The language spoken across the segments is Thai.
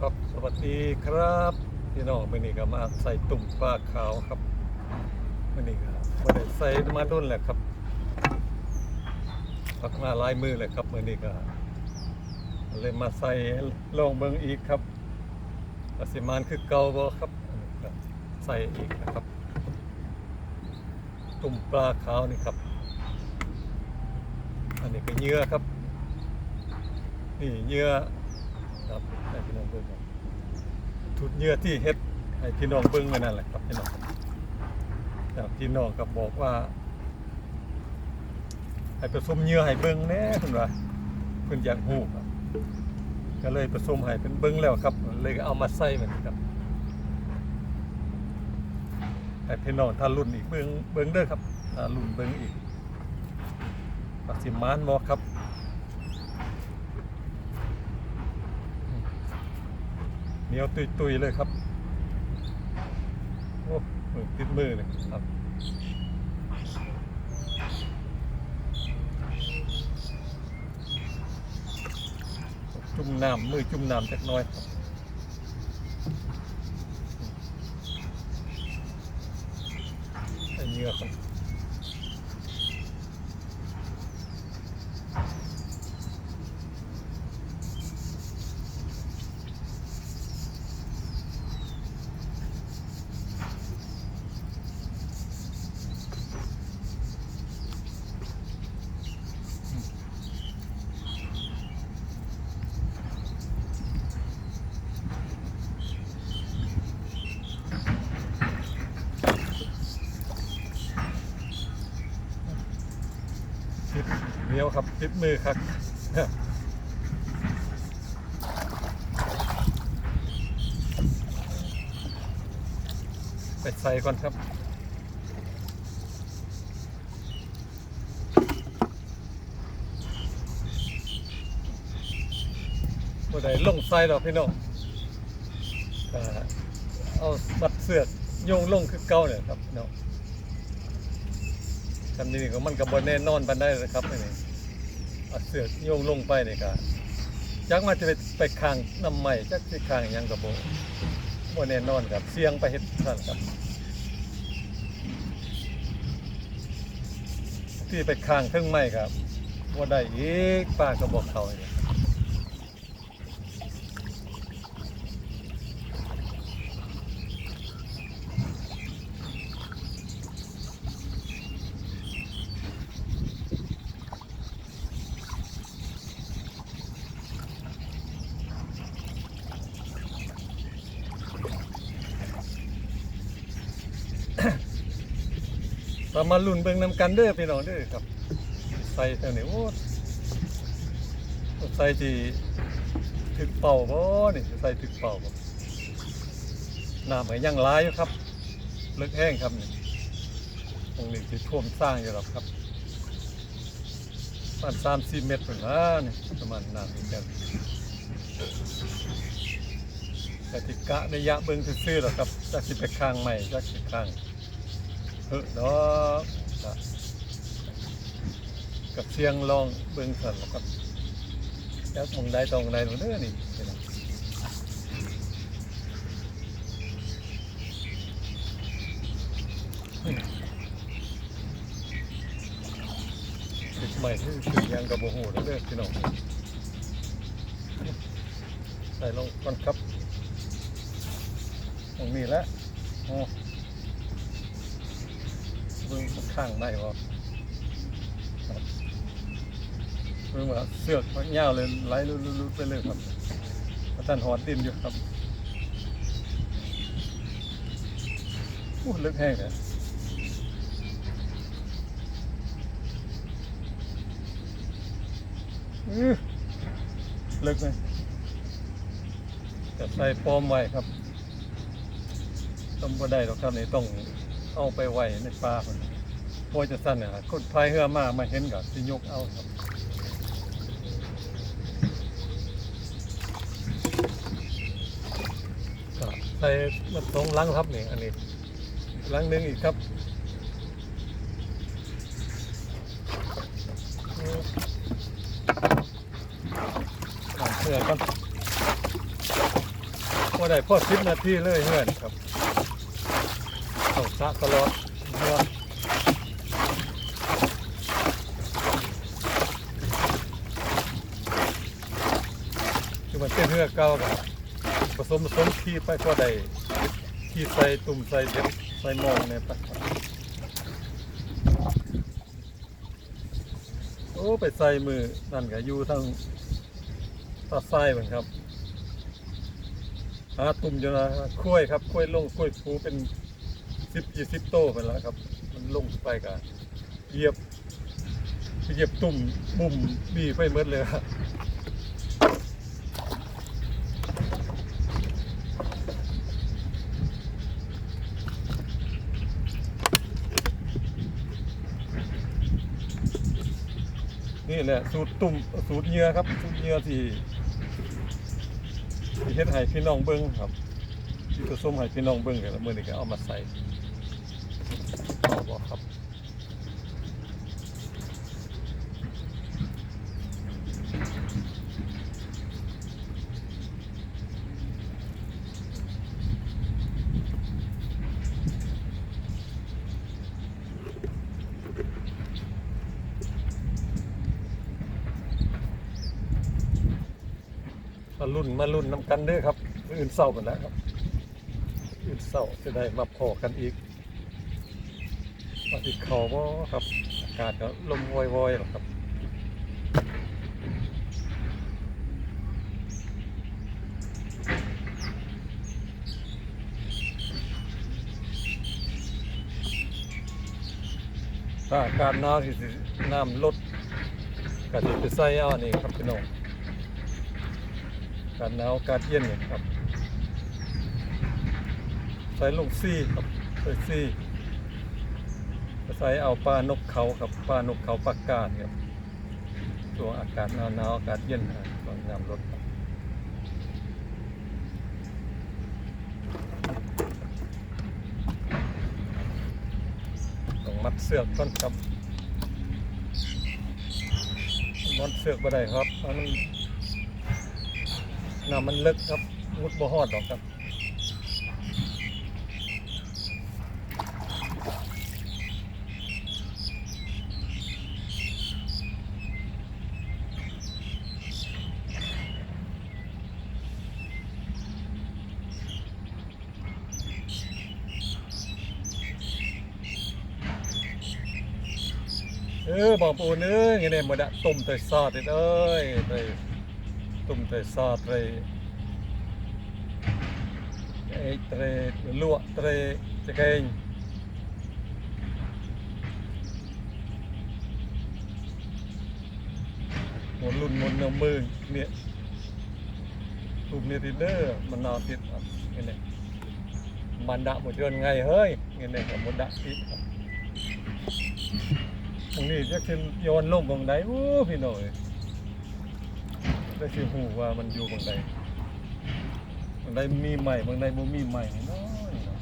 ครับสวัสดีครับพี่น้องมื่อนี้ก็มาใส่ตุ่มปลาขาวครับมื่อนี้ก็ไม่ได้ใส่มาดุนแหละครับพักมาลายมือเลยครับมื่อนี้ก็เลยมาใส่ลองเบิ่งอีกครับปริมาณคือเก่าบ่ครับใส่อีกนะครับ ตุ่มปลาขาวนี่ครับ อันนี้ก็เยื่อครับ นี่เยื่อ ให้พี่น้องเบิ่งครับทุดเยื่อที่เฮ็ดให้พี่น้องเบิ่งไว้นั่นแหละครับพี่น้องครับพี่น้องก็บอกว่าให้ผสมเยื่อให้เบิ่งแน่เพิ่นว่าเพิ่นอยากฮู้ครับก็เลยผสมให้เพิ่นเบิ่งแล้วครับ เลยเอามาใส่มันครับให้พี่น้องถ้ารุ่นอีกเบิ่งเบิ่งเด้อครับถ้ารุ่นเบิ่งอีกว่าสิมานบ่ครับ เห นียวตุยๆเลยครับ โอ้มือติดมือเลยครับ จุ่มน้ำมือจุ่มน้ำจักน้อยไอเนื้อครับ ติด เหนียวครับติดมือครับไปใส่ก่อนครับบ่ได้ลงใส่ดอกพี่น้องเอามัดเสือกโยงลงคือเก่าเนี่ยครับพี่น้อง ทำนี่ก็มันก็บ่แน่นอนปันได้นะครับนี่เอาเสือกโยงลงไปนี่ก็จักมาจะไปไปคางน้ำใหม่จักสิข้างยังกับโบ่แน่นอนครับเสี่ยงไปเห็ดท่านครับ ที่ไปคางเครื่องไม้ครับว่าได้อีกป้าก็บอกเขาเนี่ย เรามาลุ้นเบิ่งนำกันเด้อพี่น้องเด้อครับ ใส่เท่านี้โอ้ใส่ที่ถึกเป่าบ่นี่ใส่ถึกเป่าบ่น้ำก็ยังหลายอยู่ครับลึกแห้งครับนี่ตรงนี้สิท่วมสร้างอยู่หรอกครับประมาณสามสี่เมตรเป็นว่านี่ประมาณน้ำนี่กันแต่ที่กะระยะเบิ่งซื่อๆหรอกครับจักสิไปข้างใหม่จักสิข้าง เฮ้ดอกครับกับเชียงลองเบิ่งสันแล้วครับแล้วมองได้ตรงใดตรงเด้อนี่เห็นไหมอืมติดใหม่ที่ถึงยังกับโมโหแล้วเด้อพี่น้องใส่ลงก่อนครับตรงนี้และโอ้ เบิ่งข้างได้บ่เพิ่งว่าเสือกมันยาวเลยไหลลุดๆไปเลยครับพระท่านหอดดินอยู่ครับอู้ลึกแห้งเลยลึกเลยจะใส่ปอมไว้ครับต้องบ่ได้หรอกครับนี่ต้อง เอาไปไว้ในป่าคนเพราะจะสั้นเนี่ยคนพายเรือมามาเห็นก็สิยกเอาครับก็ใส่มาตรงหลังครับนี่อันนี้หลังหนึงอีกครับเพื่อนก่อนบ่ได้พอสิบนาทีเลยเพื่อนครับ ต้องสะตลอดเพื่อนคือมันเป็นเรือเก่ากับผสมผสมขี้ไปก็ได้ขี้ใส่ตุ่มใส่เด็ดใส่มองเนี่ยไปครับโอ้ไปใส่มือนั่นก็อยู่ทางตาไส้เหมือนครับหาตุ่มอยู่นะคุ้ยครับคุ้ยลงคุ้ยฟูเป็น สิบยี่สิบโตไปแล้วครับ มันลงไปกับเหยียบเหยียบตุ่มบุ่มบีไปหมดเลยครับนี่แหละสูตรตุ่มสูตรเหยื่อครับ สูตรเหยื่อที่ที่เฮ็ดให้พี่น้องเบิ่งครับที่ผสมให้พี่น้องเบิ่งแล้วมื้อนี้ก็เอามาใส่ เอาบ่ครับมารุ่นมารุ่นนำกันเด้อครับ อื่นเศร้ากันแล้วครับออื่นเศร้าจะได้มาพอกันอีก ว่าสิเขาบ่ครับ อากาศก็ลมวอยๆหรอกครับถ้าอากาศหนาวสิน้ำลดก็สิไปใส่เอานนี้ครับพี่น้องอากาศหนาวอากาศเย็นเนี่ยครับใส่ลงซี่ครับใส่ซี่ ใส่เอาปลานกเขาครับปลานกเขาปากกาดครับช่วงอากาศหนาวหนาวๆอากาศเย็นนะตอนน้ำลดครับต้องมัดเสือกก่อนครับมัดเสือกบ่ได้ครับเพราะมันน้ำมันลึกครับมุดบ่ฮอดหรอกครับ เออบอกปูเนื้อไงเนี่ยมันอะตุ่มเตยซอดเลยเอ้ยเตยตุ่มเตยซอดเตยไอ้เตยลวกเตยจะเก่งหมุนลุ่นหมุนเอามือเนี่ยตุ่มเนี่ยทีเดอร์มันนอนติดไงเนี่ยมันดะหมดเดือนไงเฮ้ยไงเนี่ยกับมันดะติดครับ ตรงนี้จะขึ้นโยนลงบางใดโอ้พี่น้อยได้สิหูว่ามันอยู่บางใดบางใดมีใหม่บางใดบ่มีใหม่น้อยเนาะ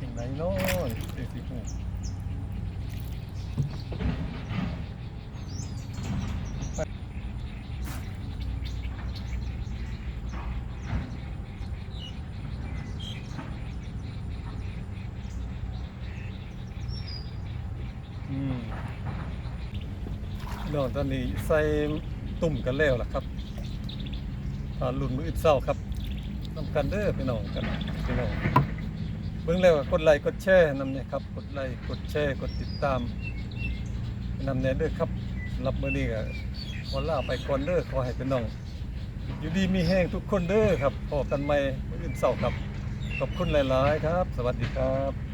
บางใดน้อยได้สิหูอืมพี่ น้องตอนนี้ใส่ตุ่มกันแล้วล่ะครับตอนรุ่นมืออื่นเศร้าครับนำกันเด้อพี่น้องกันพี่น้องเบิ่งแล้วกดไลค์กดแชร์นำเนี่ยครับกดไลค์กดแชร์กดติดตามนำเนี่ยเด้อครับรับมือนี้ก็ขอลาไปก่อนเด้อขอให้พี่น้อง อยู่ดีมีแห้งทุกคนเด้อครับพบกันใหม่มื้ออื่นเศร้าครับขอบคุณหลาย ๆ ครับ สวัสดีครับ